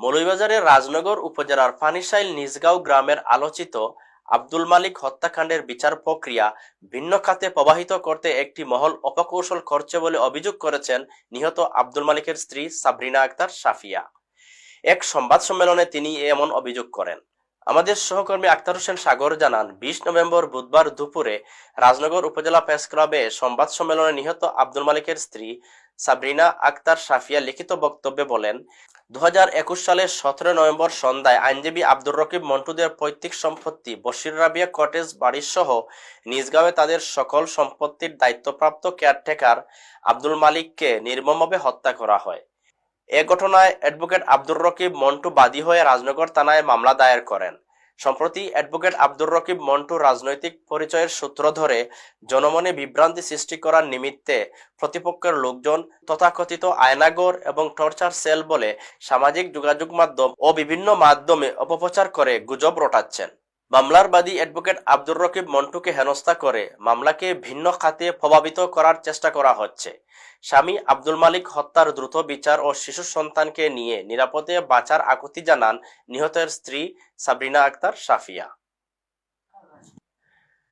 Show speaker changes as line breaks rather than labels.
মৌলভীবাজারের রাজনগর উপজেলার ফানিসাইল নিজগাঁও গ্রামের আলোচিত আব্দুল মালিক হত্যাকাণ্ডের বিচার প্রক্রিয়া ভিন্ন খাতে প্রবাহিত করতে একটি মহল অপকৌশল করছে বলে অভিযোগ করেছেন নিহত আব্দুল মালিকের স্ত্রী সাবরিনা আক্তার সাফিয়া এক সংবাদ সম্মেলনে তিনি এমন অভিযোগ করেন। আমাদের সহকর্মী আক্তার হোসেন সাগর জানান, বিশ নভেম্বর বুধবার দুপুরে রাজনগর উপজেলা প্রেস ক্লাবে সংবাদ সম্মেলনে নিহত আব্দুল মালিকের স্ত্রী সাবরিনা আক্তার সাফিয়া লিখিত বক্তব্যে বলেন দু হাজার একুশ সালের সতেরো নভেম্বর সন্ধ্যায় আইনজীবী আব্দুর রকিব মন্টুদের পৈতৃক সম্পত্তি বশির রাবিয়া কটেজ বাড়ির সহ নিজগাঁওয়ে তাদের সকল সম্পত্তির দায়িত্বপ্রাপ্ত কেয়ারটেকার আব্দুল মালিককে নির্মমভাবে হত্যা করা হয়। এ ঘটনায় অ্যাডভোকেট আব্দুর রকিব মন্টু বাদী হয়ে রাজনগর থানায় মামলা দায়ের করেন। সম্প্রতি অ্যাডভোকেট আব্দুর রকিব মন্টু রাজনৈতিক পরিচয়ের সূত্র ধরে জনমনে বিভ্রান্তি সৃষ্টি করার নিমিত্তে প্রতিপক্ষের লোকজন তথাকথিত আয়নাগর এবং টর্চার সেল বলে সামাজিক যোগাযোগ মাধ্যম ও বিভিন্ন মাধ্যমে অপপ্রচার করে গুজব রটাচ্ছেন। মামলার বাদী অ্যাডভোকেট আব্দুর রকিব মন্টুকে হেনস্থা করে। মামলাকে ভিন্ন খাতে প্রভাবিত করার চেষ্টা করা হচ্ছে। স্বামী আব্দুল মালিক হত্যার দ্রুত বিচার ও শিশু সন্তানকে নিয়ে নিরাপদে বাঁচার আকুতি জানান নিহতের স্ত্রী সাবরিনা আক্তার সাফিয়া